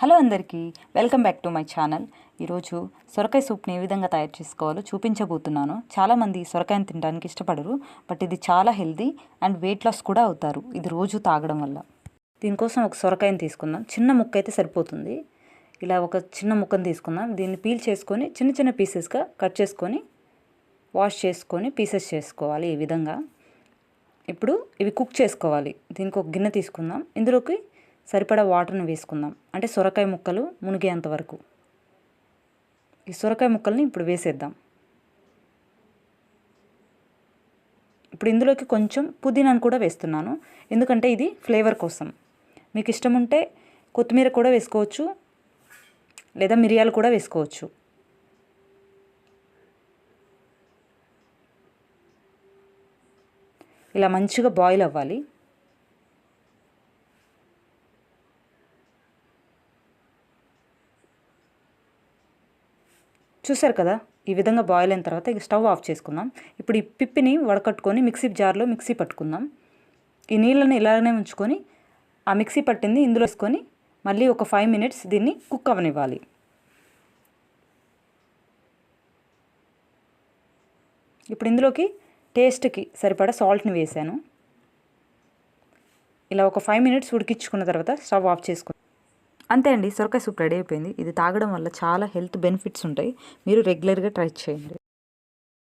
Hello అందరికీ welcome back to my channel. ఈరోజు సొరకాయ సూప్ని ఏ విధంగా తయారు చేసుకోవాలో చూపించబోతున్నాను. చాలామంది సొరకాయని తినడానికి ఇష్టపడరు బట్ ఇది చాలా హెల్దీ అండ్ వెయిట్ లాస్ కూడా అవుతారు ఇది రోజు తాగడం వల్ల. దీనికోసం ఒక సొరకాయని తీసుకుందాం. చిన్న ముక్క అయితే సరిపోతుంది. ఇలా ఒక చిన్న ముక్కను తీసుకుందాం. దీన్ని పీల్ చేసుకొని చిన్న చిన్న పీసెస్గా కట్ చేసుకొని వాష్ చేసుకొని పీసెస్ చేసుకోవాలి ఈ విధంగా. ఇప్పుడు ఇవి కుక్ చేసుకోవాలి. దీనికి ఒక గిన్నె తీసుకుందాం. ఇందులోకి సరిపడా వాటర్ని వేసుకుందాం. అంటే సొరకాయ ముక్కలు మునిగేంత వరకు. ఈ సొరకాయ ముక్కల్ని ఇప్పుడు వేసేద్దాం. ఇప్పుడు ఇందులోకి కొంచెం పుదీనాను కూడా వేస్తున్నాను. ఎందుకంటే ఇది ఫ్లేవర్ కోసం. మీకు ఇష్టం ఉంటే కొత్తిమీర కూడా వేసుకోవచ్చు. లేదా మిరియాలు కూడా వేసుకోవచ్చు. ఇలా మంచిగా బాయిల్ అవ్వాలి. చూసారు కదా? ఈ విధంగా బాయిల్ అయిన తర్వాత ఇక స్టవ్ ఆఫ్ చేసుకుందాం. ఇప్పుడు ఈ పిప్పిని వడకట్టుకొని మిక్సీ జార్లో మిక్సీ పట్టుకుందాం. ఈ నీళ్ళని ఇలానే ఉంచుకొని ఆ మిక్సీ పట్టింది ఇందులో వేసుకొని మళ్ళీ ఒక ఫైవ్ మినిట్స్ దీన్ని కుక్ అవనివ్వాలి. ఇప్పుడు ఇందులోకి టేస్ట్కి సరిపడా సాల్ట్ని వేసాను. ఇలా ఒక ఫైవ్ మినిట్స్ ఉడికించుకున్న తర్వాత స్టవ్ ఆఫ్ చేసుకుని అంతే అండి సొరకాయ సూప్ రెడీ అయిపోయింది. ఇది తాగడం వల్ల చాలా హెల్త్ బెనిఫిట్స్ ఉంటాయి. మీరు రెగ్యులర్గా ట్రై చేయండి.